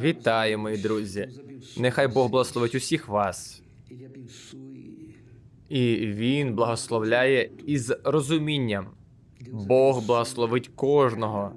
Вітаю, мої друзі. Нехай Бог благословить усіх вас, і Він благословляє із розумінням. Бог благословить кожного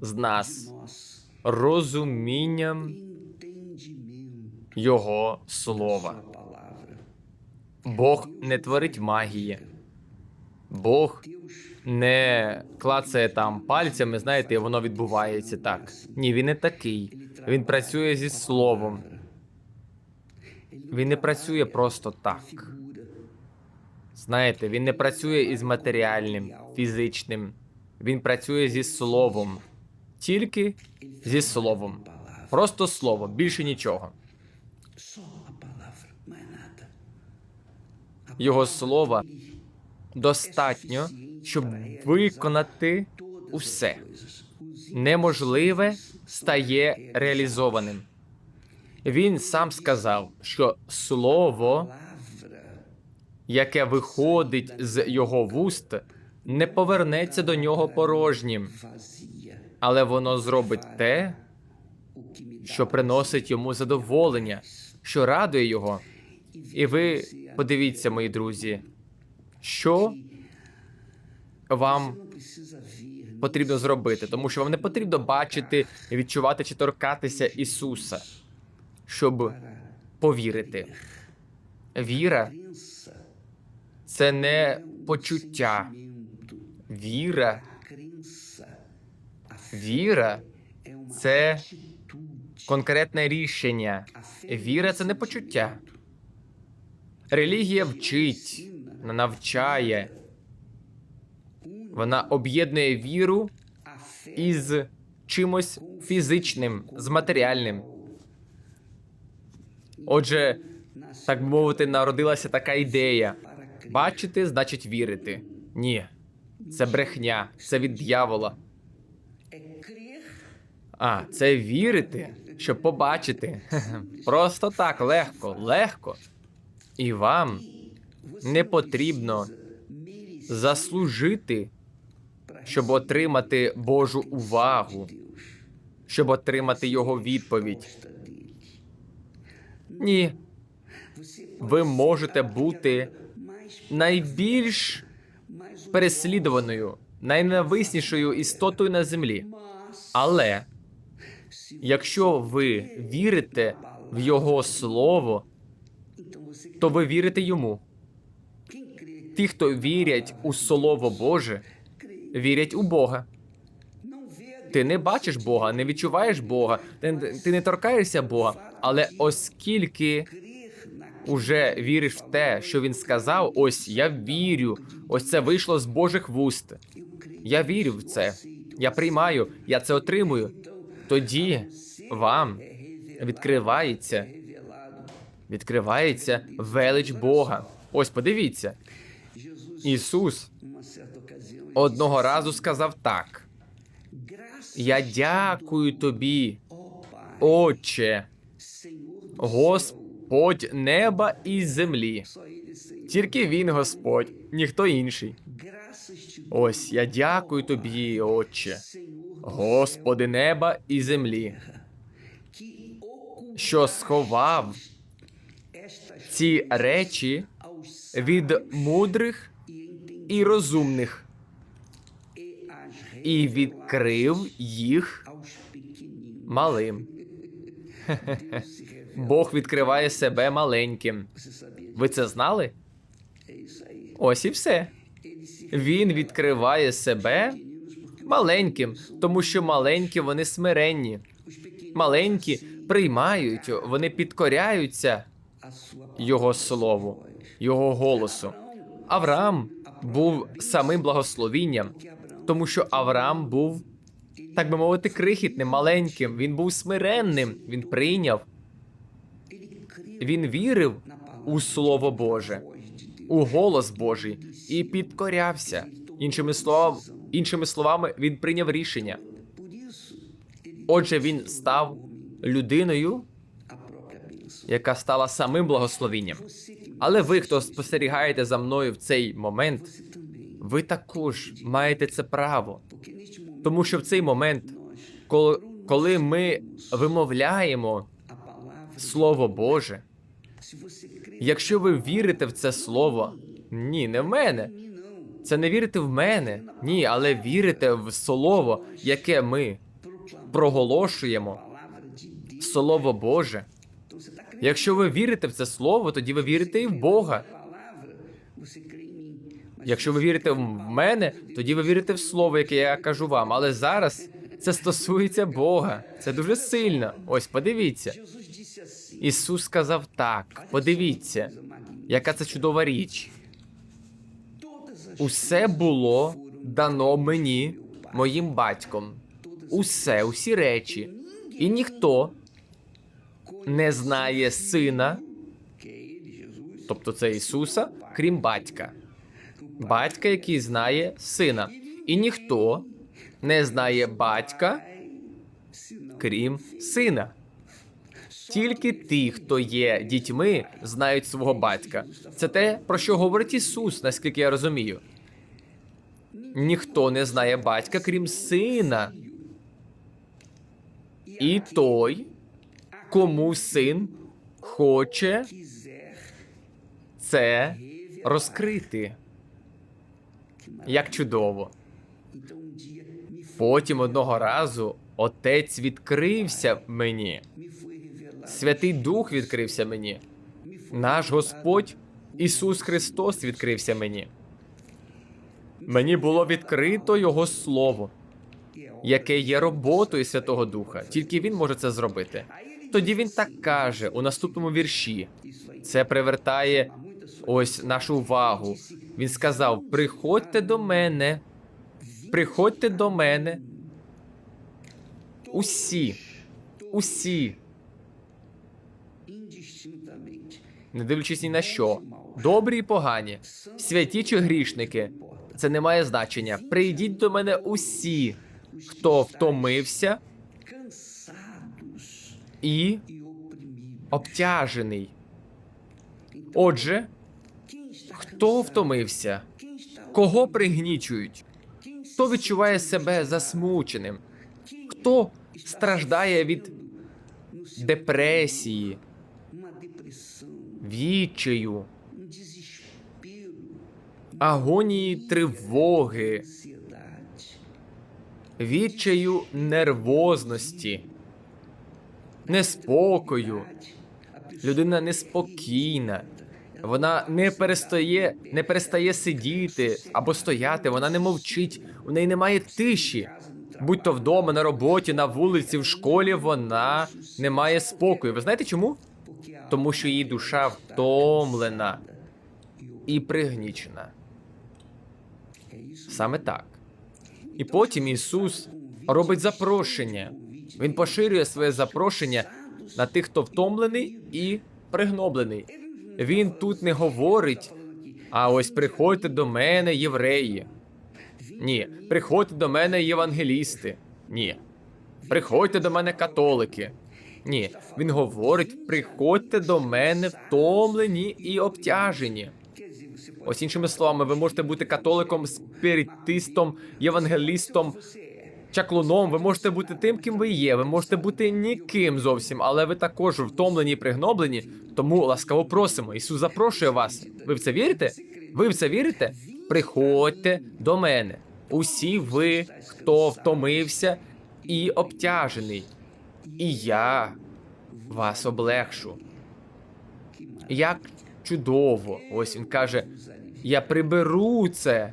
з нас розумінням Його слова. Бог не творить магії. Бог не клацає там пальцями, знаєте, воно відбувається так. Ні, він не такий. Він працює зі словом. Він не працює просто так. Знаєте, він не працює із матеріальним, фізичним. Він працює зі словом. Тільки зі словом. Просто слово, більше нічого. Його слова достатньо, щоб виконати усе. Неможливе стає реалізованим. Він сам сказав, що слово, яке виходить з його вуст, не повернеться до нього порожнім, але воно зробить те, що приносить йому задоволення, що радує його. І ви подивіться, мої друзі, що вам потрібно зробити, тому що вам не потрібно бачити, відчувати чи торкатися Ісуса, щоб повірити. Віра це не почуття. Віра, віра це конкретне рішення. Віра це не почуття. Релігія вчить, навчає, вона об'єднує віру із чимось фізичним, з матеріальним. Отже, так би мовити, народилася така ідея. Бачити значить вірити. Ні, це брехня, це від дьявола. А, це вірити, щоб побачити. Просто так, легко, легко. І вам не потрібно заслужити, щоб отримати Божу увагу, щоб отримати його відповідь. Ні, ви можете бути найбільш переслідуваною, найненависнішою істотою на землі. Але якщо ви вірите в Його слово, то ви вірите йому. Ті, хто вірять у Слово Боже, вірять у Бога. Ти не бачиш Бога, не відчуваєш Бога, ти, ти не торкаєшся Бога. Але оскільки уже віриш в те, що він сказав, ось я вірю, ось це вийшло з Божих вуст. Я вірю в це. Я приймаю, я це отримую. Тоді вам відкривається, відкривається велич Бога. Ось подивіться, Ісус одного разу сказав так: Я дякую тобі, Отче, Господь неба і землі. Тільки Він Господь, ніхто інший. Ось я дякую тобі, Отче, Господи неба і землі, що сховав ці речі від мудрих і розумних, і відкрив їх малим. Бог відкриває себе маленьким. Ви це знали? Ось і все. Він відкриває себе маленьким, тому що маленькі вони смиренні. Маленькі приймають, вони підкоряються Його слову, Його голосу. Авраам був самим благословінням, тому що Авраам був, так би мовити, крихітним, маленьким. Він був смиренним. Він прийняв, він вірив у Слово Боже, у голос Божий і підкорявся. Іншими словами, іншими словами, він прийняв рішення. Отже, він став людиною, яка стала самим благословінням. Але ви, хто спостерігаєте за мною в цей момент, ви також маєте це право, тому що в цей момент, коли, ми вимовляємо Слово Боже, якщо ви вірите в це слово, ні, не в мене. Це не вірите в мене, ні, але вірите в слово, яке ми проголошуємо. Слово Боже. Якщо ви вірите в це слово, тоді ви вірите і в Бога. Якщо ви вірите в мене, тоді ви вірите в слово, яке я кажу вам. Але зараз це стосується Бога. Це дуже сильно. Ось подивіться. Ісус сказав так. Подивіться, яка це чудова річ. Усе було дано мені, моїм батьком. Усе, усі речі. І ніхто не знає сина, тобто це Ісуса, крім батька. Батька, який знає сина. І ніхто не знає батька, крім сина. Тільки ті, хто є дітьми, знають свого батька. Це те, про що говорить Ісус, наскільки я розумію. Ніхто не знає батька, крім сина. І той, кому син хоче це розкрити. Як чудово. Потім одного разу отець відкрився мені. Святий Дух відкрився мені. Наш Господь Ісус Христос відкрився мені. Мені було відкрито Його Слово, яке є роботою Святого Духа. Тільки Він може це зробити. Тоді він так каже у наступному вірші. Це привертає ось нашу увагу. Він сказав: приходьте до мене, приходьте до мене. Усі, усі, не дивлячись ні на що, добрі і погані, святі чи грішники. Це не має значення. Прийдіть до мене усі, хто втомився і обтяжений. Отже, хто втомився? Кого пригнічують? Хто відчуває себе засмученим? Хто страждає від депресії, відчаю, агонії тривоги, відчаю нервозності, неспокою. Людина неспокійна. Вона не перестає, не перестає сидіти або стояти. Вона не мовчить. У неї немає тиші. Будь то вдома, на роботі, на вулиці, в школі, вона не має спокою. Ви знаєте чому? Тому що її душа втомлена і пригнічена. Саме так. І потім Ісус робить запрошення. Він поширює своє запрошення на тих, хто втомлений і пригноблений. Він тут не говорить, а ось приходьте до мене, євреї. Ні, приходьте до мене, євангелісти. Ні. Приходьте до мене, католики. Ні, він говорить: приходьте до мене втомлені і обтяжені. Ось іншими словами, ви можете бути католиком, спіритистом, євангелістом, чаклуном. Ви можете бути тим, ким ви є. Ви можете бути ніким зовсім, але ви також втомлені і пригноблені. Тому ласкаво просимо. Ісус запрошує вас. Ви в це вірите? Ви в це вірите? Приходьте до мене. Усі ви, хто втомився і обтяжений, і я вас облегшу. Як чудово! Ось він каже: я приберу це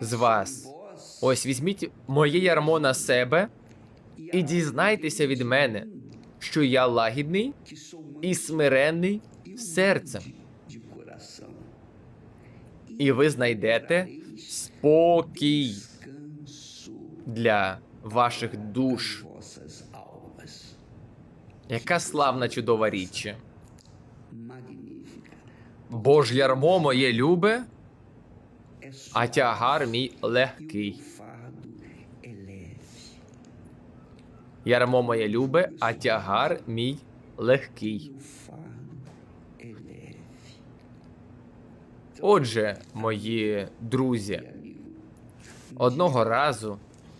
з вас. Ось візьміть моє ярмо на себе і дізнайтеся від мене, що я лагідний і смиренний серцем, і ви знайдете спокій для ваших душ. Яка славна чудова річ. Бо ж ярмо моє любе, а тягар мій легкий. Ярмо моє любе, а тягар мій легкий. Отже, мої друзі, одного разу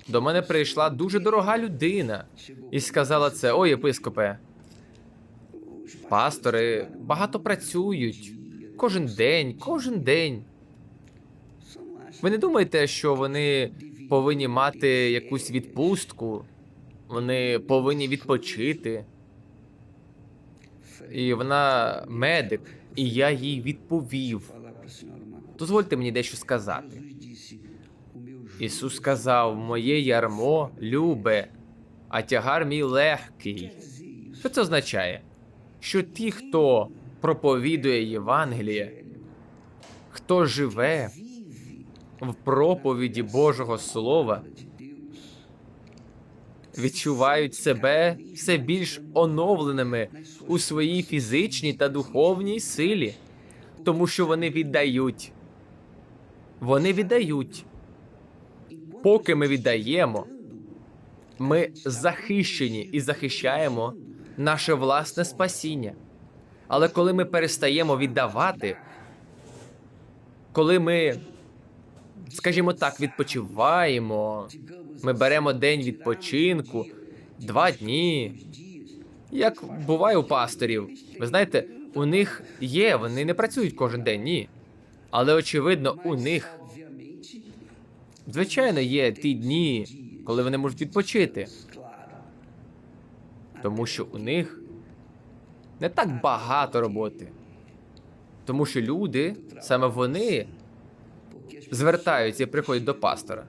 До мене прийшла дуже дорога людина і сказала це: Ой, єпископе, пастори багато працюють кожен день, кожен день. Ви не думаєте, що вони повинні мати якусь відпустку? Вони повинні відпочити. І вона медик, і я їй відповів. Дозвольте мені дещо сказати. Ісус сказав: Моє ярмо любе, а тягар мій легкий. Що це означає? Що ті, хто проповідує Євангеліє, хто живе в проповіді Божого Слова, відчувають себе все більш оновленими у своїй фізичній та духовній силі, тому що вони віддають. Вони віддають. Поки ми віддаємо, ми захищені і захищаємо наше власне спасіння. Але коли ми перестаємо віддавати, коли ми, скажімо так, відпочиваємо, ми беремо день відпочинку, два дні, як буває у пасторів. Ви знаєте, у них є, вони не працюють кожен день, ні. Але очевидно, у них, звичайно, є ті дні, коли вони можуть відпочити, тому що у них не так багато роботи. Тому що люди, саме вони, звертаються і приходять до пастора.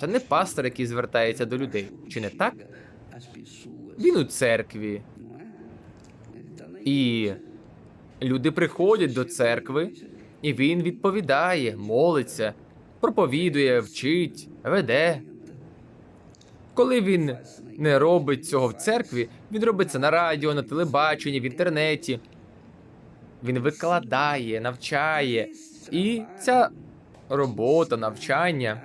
Це не пастор, який звертається до людей. Чи не так? Він у церкві. І люди приходять до церкви, і він відповідає, молиться, проповідує, вчить, веде. Коли він не робить цього в церкві, він робить це на радіо, на телебаченні, в інтернеті. Він викладає, навчає. І ця робота, навчання,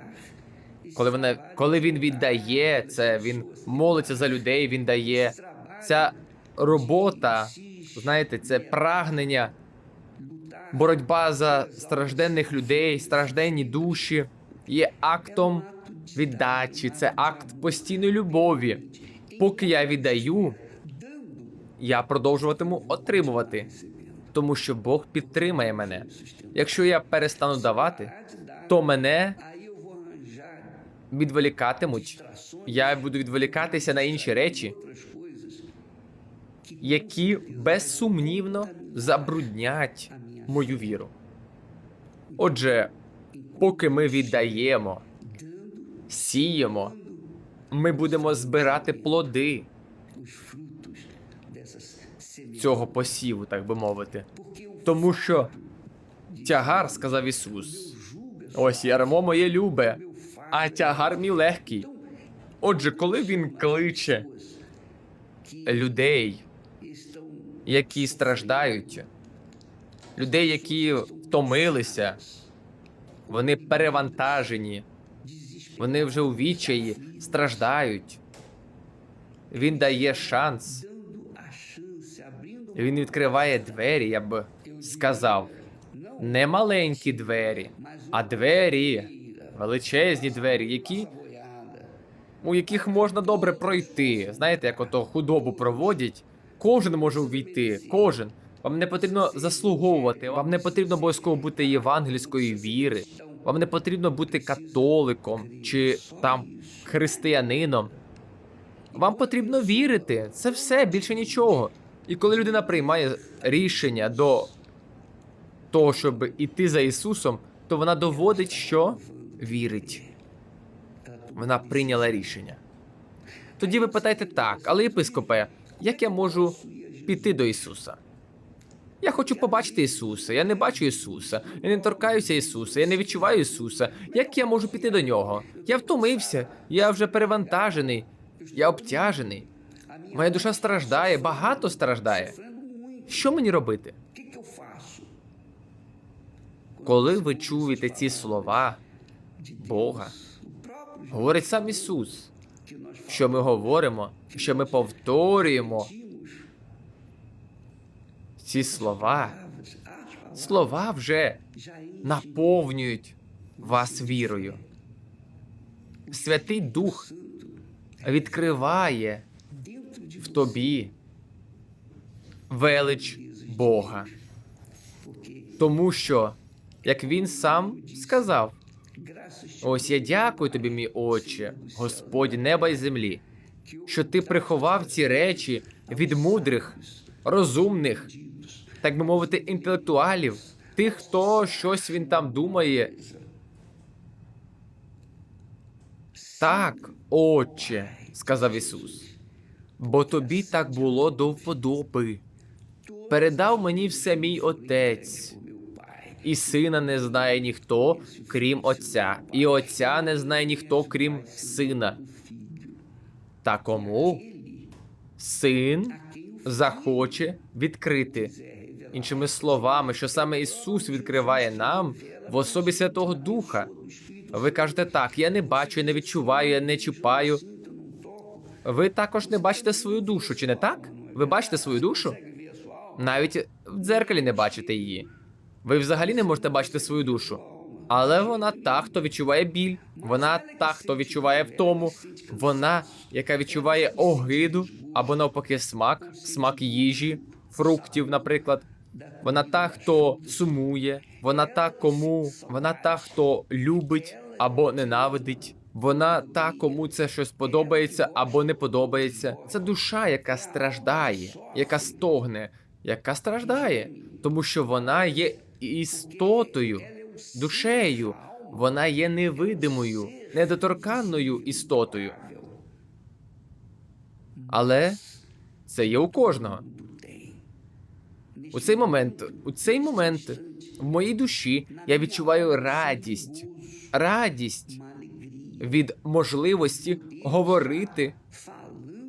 коли вона, коли він віддає це, він молиться за людей, він дає. Ця робота, знаєте, це прагнення, боротьба за стражденних людей, стражденні душі є актом віддачі, це акт постійної любові. Поки я віддаю, я продовжуватиму отримувати, тому що Бог підтримає мене. Якщо я перестану давати, то мене відволікатимуть. Я буду відволікатися на інші речі, які безсумнівно забруднять мою віру. Отже, поки ми віддаємо, сіємо, ми будемо збирати плоди цього посіву, так би мовити. Тому що тягар, сказав Ісус, ось ярмо моє любе, а тягар мій легкий. Отже, коли він кличе людей, які страждають, людей, які втомилися, вони перевантажені, вони вже у відчаї страждають. Він дає шанс, він відкриває двері, я б сказав. Не маленькі двері, а двері, величезні двері, які, у яких можна добре пройти. Знаєте, як ото худобу проводять, кожен може увійти, кожен. Вам не потрібно заслуговувати, вам не потрібно обов'язково бути євангельської віри, вам не потрібно бути католиком чи там християнином. Вам потрібно вірити. Це все більше нічого. І коли людина приймає рішення до того, щоб іти за Ісусом, то вона доводить, що вірить. Вона прийняла рішення. Тоді ви питаєте так, але єпископе, як я можу піти до Ісуса? Я хочу побачити Ісуса. Я не бачу Ісуса. Я не торкаюся Ісуса. Я не відчуваю Ісуса. Як я можу піти до нього? Я втомився. Я вже перевантажений. Я обтяжений. Моя душа страждає, багато страждає. Що мені робити? Коли ви чуєте ці слова Бога, говорить сам Ісус, що ми говоримо, що ми повторюємо ці слова, слова вже наповнюють вас вірою. Святий Дух відкриває в тобі велич Бога. Тому що, як він сам сказав, ось я дякую тобі, мій Отче, Господь неба і землі, що ти приховав ці речі від мудрих, розумних, так би мовити, інтелектуалів, тих, хто щось він там думає. Так, Отче, сказав Ісус, бо тобі так було до вподоби. Передав мені все мій отець. І сина не знає ніхто, крім отця, і отця не знає ніхто, крім сина. Та кому син захоче відкрити. Іншими словами, що саме Ісус відкриває нам в особі Святого Духа. Ви кажете так, я не бачу, я не відчуваю, я не чіпаю. Ви також не бачите свою душу, чи не так? Ви бачите свою душу? Навіть в дзеркалі не бачите її. Ви взагалі не можете бачити свою душу. Але вона та, хто відчуває біль, вона та, хто відчуває втому, вона, яка відчуває огиду або навпаки смак, смак їжі, фруктів, наприклад. Вона та, хто сумує, вона та, кому, вона та, хто любить або ненавидить. Вона та, кому це щось подобається або не подобається. Це душа, яка страждає, яка стогне, яка страждає, тому що вона є істотою, душею. Вона є невидимою, недоторканною істотою. Але це є у кожного. У цей момент, у цей момент в моїй душі я відчуваю радість, радість від можливості говорити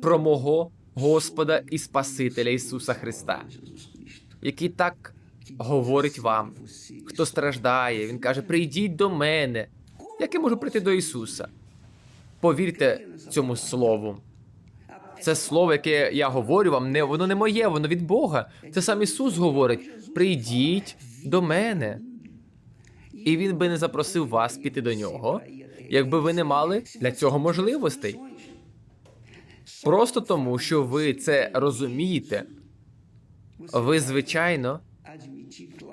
про мого Господа і Спасителя Ісуса Христа, який так говорить вам, хто страждає. Він каже: прийдіть до мене. Як я можу прийти до Ісуса? Повірте цьому слову. Це слово, яке я говорю вам, не воно не моє, воно від Бога. Це сам Ісус говорить: прийдіть до мене. І він би не запросив вас піти до нього, якби ви не мали для цього можливостей. Просто тому, що ви це розумієте, ви звичайно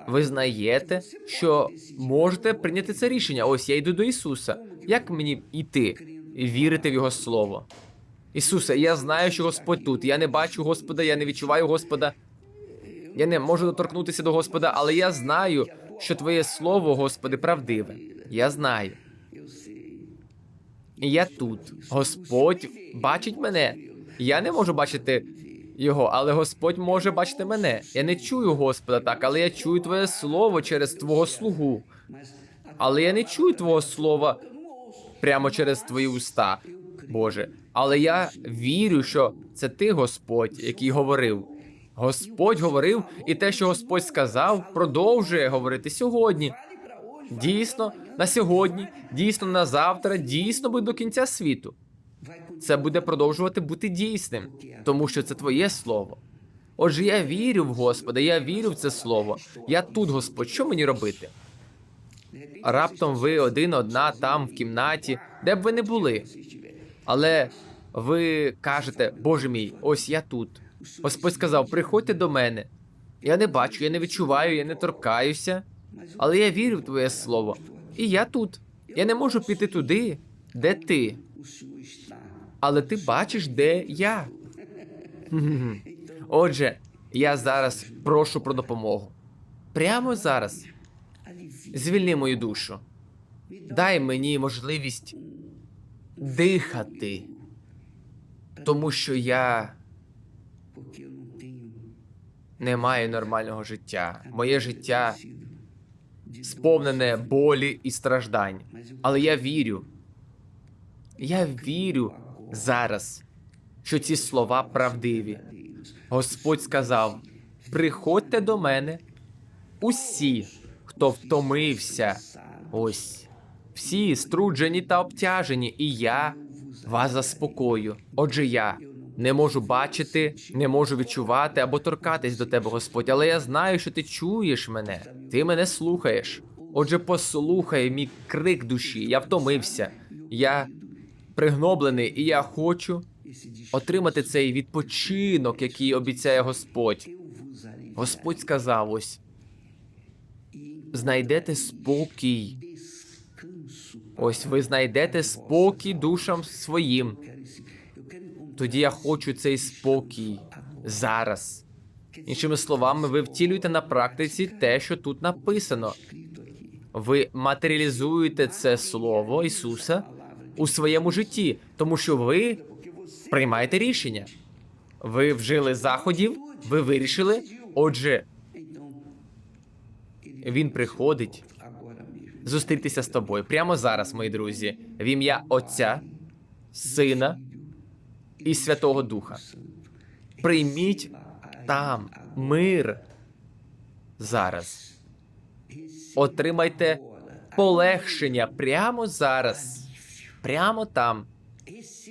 визнаєте, що можете прийняти це рішення. Ось я йду до Ісуса. Як мені йти і вірити в Його Слово? Ісусе, я знаю, що Господь тут. Я не бачу Господа, я не відчуваю Господа. Я не можу доторкнутися до Господа, але я знаю, що Твоє Слово, Господи, правдиве. Я знаю. Я тут. Господь бачить мене. Я не можу бачити його, але Господь може бачити мене. Я не чую Господа так, але я чую Твоє Слово через Твого слугу. Але я не чую Твого слова прямо через Твої уста, Боже. Але я вірю, що це ти, Господь, який говорив. Господь говорив, і те, що Господь сказав, продовжує говорити сьогодні. Дійсно, на сьогодні, дійсно на завтра, дійсно буде до кінця світу. Це буде продовжувати бути дійсним, тому що це твоє слово. Отже, я вірю в Господа, я вірю в це слово. Я тут, Господь, що мені робити? Раптом ви один, одна там в кімнаті, де б ви не були. Але ви кажете, Боже мій, ось я тут. Господь сказав: приходьте до мене. Я не бачу, я не відчуваю, я не торкаюся, але я вірю в твоє слово. І я тут. Я не можу піти туди, де ти. Але ти бачиш, де я. Отже, я зараз прошу про допомогу. Прямо зараз. Звільни мою душу. Дай мені можливість дихати, тому що я не маю нормального життя. Моє життя сповнене болі і страждань. Але я вірю. Я вірю зараз, що ці слова правдиві. Господь сказав: приходьте до мене, усі, хто втомився. Ось всі струджені та обтяжені, і я вас заспокою. Отже, я не можу бачити, не можу відчувати або торкатись до тебе, Господь, але я знаю, що ти чуєш мене, ти мене слухаєш. Отже, послухай мій крик душі. Я втомився. Я пригноблений, і я хочу отримати цей відпочинок, який обіцяє Господь. Господь сказав ось: знайдете спокій. Ось ви знайдете спокій душам своїм. Тоді я хочу цей спокій зараз. Іншими словами, ви втілюєте на практиці те, що тут написано. Ви матеріалізуєте це слово Ісуса у своєму житті, тому що ви приймаєте рішення. Ви вжили заходів, ви вирішили. Отже, він приходить зустрітися з тобою прямо зараз, мої друзі, в ім'я Отця, Сина і Святого Духа. Прийміть там мир зараз. Отримайте полегшення прямо зараз, прямо там.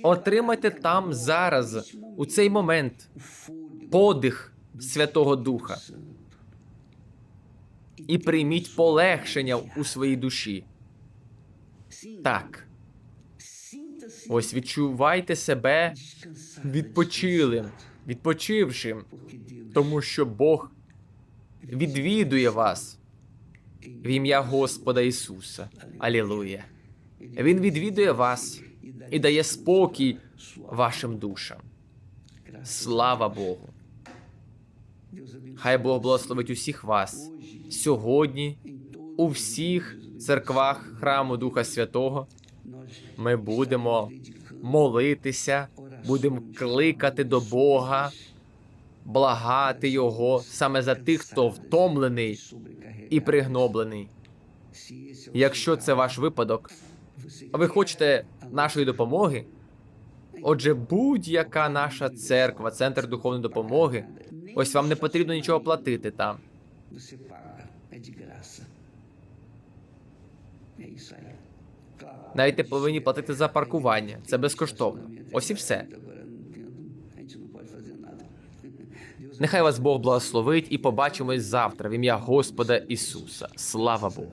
Отримайте там зараз, у цей момент, подих Святого Духа. І прийміть полегшення у своїй душі. Так, ось відчувайте себе відпочилим, відпочившим, тому що Бог відвідує вас в ім'я Господа Ісуса. Алілуя. Він відвідує вас і дає спокій вашим душам. Слава Богу! Хай Бог благословить усіх вас сьогодні у всіх церквах храму Духа Святого. Ми будемо молитися, будемо кликати до Бога, благати Його саме за тих, хто втомлений і пригноблений. Якщо це ваш випадок, а ви хочете нашої допомоги, отже, будь-яка наша церква, центр духовної допомоги, ось вам не потрібно нічого платити там. Навіть не повинні платити за паркування. Це безкоштовно. Ось і все. Нехай вас Бог благословить і побачимось завтра в ім'я Господа Ісуса. Слава Богу!